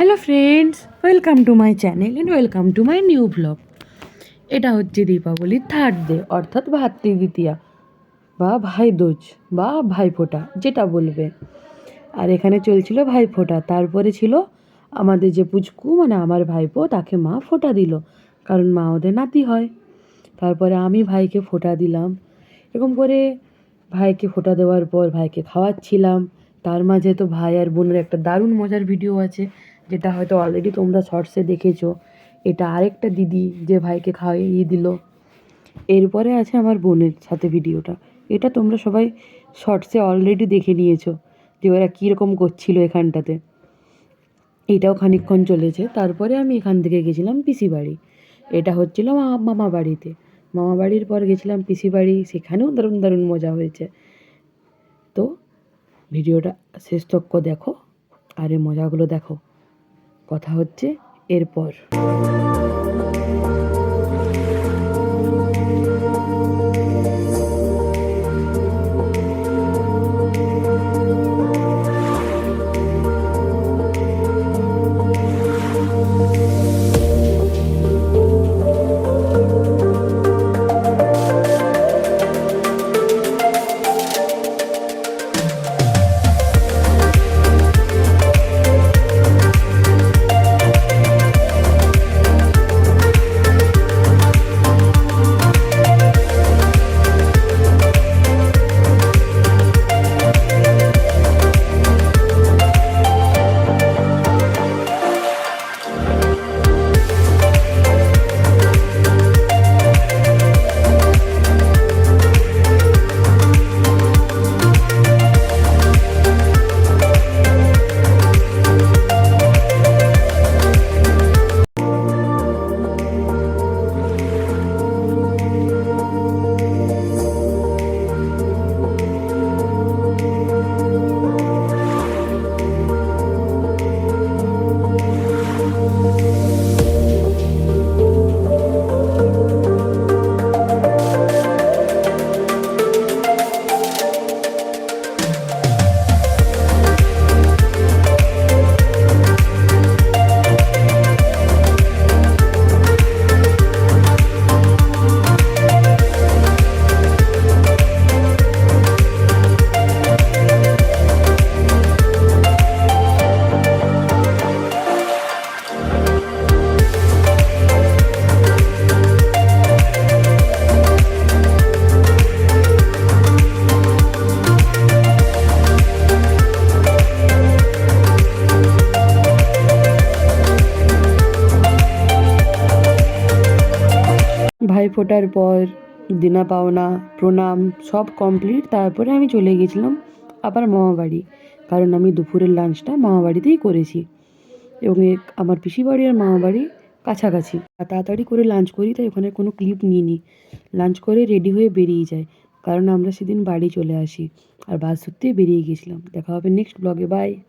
Hello friends welcome to my channel and welcome to my new blog এটা হচ্ছে দীপাবলির third day অর্থাৎ ভাতৃদ্বিতীয়া বা ভাই দোজ, বা ভাইফোঁটা যেটা বলবে। আর এখানে চলছিল ভাইফোঁটা তারপরে ছিল আমাদের যে পুচকু মানে আমার ভাইপো, তাকে মা ফোঁটা দিল। কারণ মা ওদের নাতি হয়। তারপরে আমি ভাইকে ফোঁটা দিলাম। এরকম করে ভাইকে ফোঁটা দেওয়ার পর ভাইকে খাওয়াচ্ছিলাম। তার মাঝে তো ভাই আর বোনের একটা দারুণ মজার ভিডিও আছে, যেটা হয়তো অলরেডি তোমরা শর্টসে দেখেছ। এটা আরেকটা দিদি যে ভাইকে খাওয়াইয়ে দিল। এরপরে আছে আমার বোনের সাথে ভিডিওটা এটা তোমরা সবাই শর্টসে অলরেডি দেখে নিয়েছো যে ওরা কীরকম করছিল এখানটাতে। এটাও খানিকক্ষণ চলেছে। তারপরে আমি এখান থেকে গেছিলাম পিসি বাড়ি। এটা হচ্ছিল মামা বাড়িতে। মামা বাড়ির পর গেছিলাম পিসি বাড়ি। সেখানেও দারুণ দারুণ মজা হয়েছে। তো ভিডিওটা শেষ তক্ষ দেখো আর এই মজাগুলো দেখো। কথা হচ্ছে এরপর। ভাই ফোটার পর দেনা পাওনা, প্রণাম, সব কমপ্লিট তারপরে আমি চলে গেছিলাম আবার মামাবাড়ি। কারণ আমি দুপুরের লাঞ্চটা মামাবাড়িতেই করেছি। এবং আমার পিসি বাড়ি আর মামাবাড়ি কাছাকাছি। তাড়াতাড়ি করে লাঞ্চ করি, তাই ওখানে কোনো ক্লিপ নিইনি। লাঞ্চ করে রেডি হয়ে বেরিয়ে যাই কারণ আমরা সেদিন বাড়ি চলে আসি। আর বাস ধরতেই বেরিয়ে গেছিলাম। দেখা হবে নেক্সট ব্লগে বাই